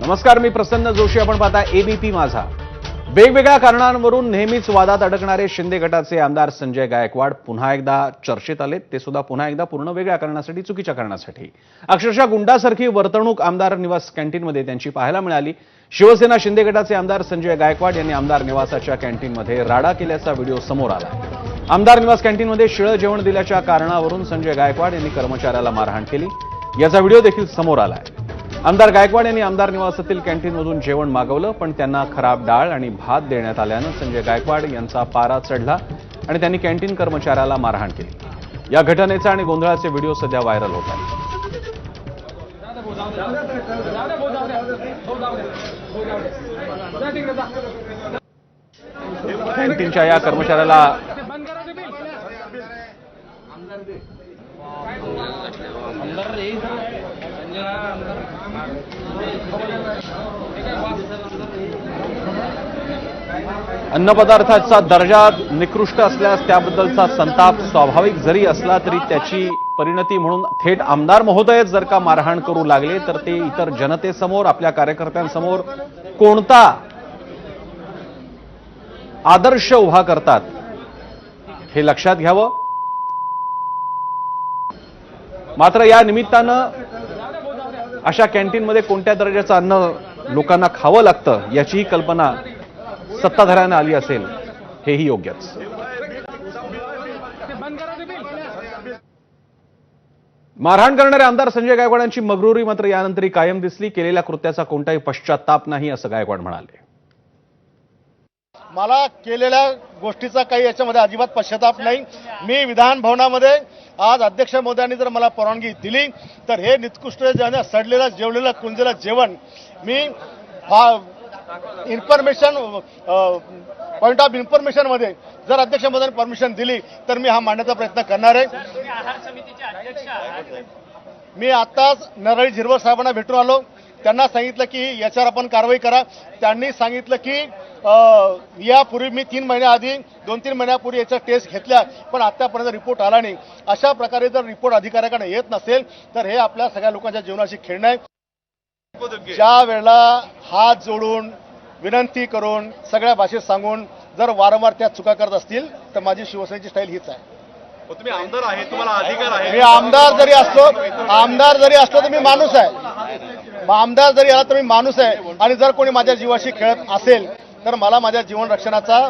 नमस्कार मी प्रसन्न जोशी. आपण पाहता एबीपी माझा. वेगवेगळ्या कारणांवरून नेहमीच वादात अडकणारे शिंदे गटाचे आमदार संजय गायकवाड पुन्हा एकदा चर्चेत आलेत. ते सुद्धा पुन्हा एकदा पूर्ण वेगळ्या कारणासाठी चुकीच्या कारणासाठी. अक्षरशः गुंडासारखी वर्तणूक आमदार निवास कॅन्टीनमध्ये त्यांची पाहायला मिळाली. शिवसेना शिंदे गटाचे आमदार संजय गायकवाड यांनी आमदार निवासाच्या कॅन्टीनमध्ये राडा केल्याचा व्हिडिओ समोर आला. आमदार निवास कॅन्टीनमध्ये शिळं जेवण दिल्याच्या कारणावरून संजय गायकवाड यांनी कर्मचाऱ्याला मारहाण केली. याचा व्हिडिओ देखील समोर आलाय. आमदार गायकवाड यांनी आमदार निवासातील कॅन्टीनमधून जेवण मागवलं पण त्यांना खराब डाळ आणि भात देण्यात आल्यानं संजय गायकवाड यांचा पारा चढला आणि त्यांनी कॅन्टीन कर्मचाऱ्याला मारहाण केली. या घटनेचा आणि गोंधळाचे व्हिडिओ सध्या व्हायरल होत आहेत. कॅन्टीनच्या या कर्मचाऱ्याला अन्नपदार्थाचा दर्जा निकृष्ट असल्यास त्याबद्दलचा संताप स्वाभाविक जरी असला तरी त्याची परिणती म्हणून थेट आमदार महोदयच जर का मारहाण करू लागले तर ते इतर जनतेसमोर आपल्या कार्यकर्त्यांसमोर कोणता आदर्श उभा करतात हे लक्षात घ्यावं. मात्र या निमित्तानं अशा कॅन्टीनमध्ये कोणत्या दर्जाचं अन्न लोकांना खावं लागतं याचीही कल्पना सत्ताधाऱ्यांना आली असेल हेही योग्यच. मारहाण करणारे आमदार संजय गायकवाडांची मगरुरी मात्र यानंतरही कायम दिसली. केलेल्या कृत्याचा कोणताही पश्चाताप नाही असं गायकवाड म्हणाले. मला केलेल्या गोष्टीचा काही याच्यामध्ये अजिबात पश्चाताप नाही. मी विधान भवनामध्ये आज अध्यक्ष मोदयांनी जर मला परवानगी दिली तर हे निकृष्ट ज्याने सडलेलं जेवलेलं कुंजलेलं जेवण मी इन्फॉर्मेशन पॉईंट ऑफ इन्फॉर्मेशनमध्ये जर अध्यक्ष मोदयांनी परमिशन दिली तर मी हा मांडण्याचा प्रयत्न करणार आहे. मी आत्ताच नरळी झिरवळ साहेबांना भेटून आलो. त्यांना सांगितलं की याच्यावर आपण कारवाई करा. त्यांनी सांगितलं की यापूर्वी मी तीन महिन्याआधी दोन तीन महिन्यापूर्वी याच्या टेस्ट घेतल्या पण आतापर्यंत रिपोर्ट आला नाही. अशा प्रकारे जर रिपोर्ट अधिकाऱ्याकडे येत नसेल तर हे आपल्या सगळ्या लोकांच्या जीवनाशी खेळणं आहे. ज्या वेळेला हात जोडून विनंती करून सगळ्या भाषेत सांगून जर वारंवार त्या चुका करत असतील तर माझी शिवसेनेची स्टाईल हीच आहे. तुम्ही आमदार आहे तुम्हाला अधिकार आहे. मी आमदार जरी असलो आमदार जरी असलो तर मी माणूस आहे. आमदार जरी आला तर मी माणूस आहे. आणि जर कोणी माझ्या जीवाशी खेळत असेल तर मला माझ्या जीवन रक्षणाचा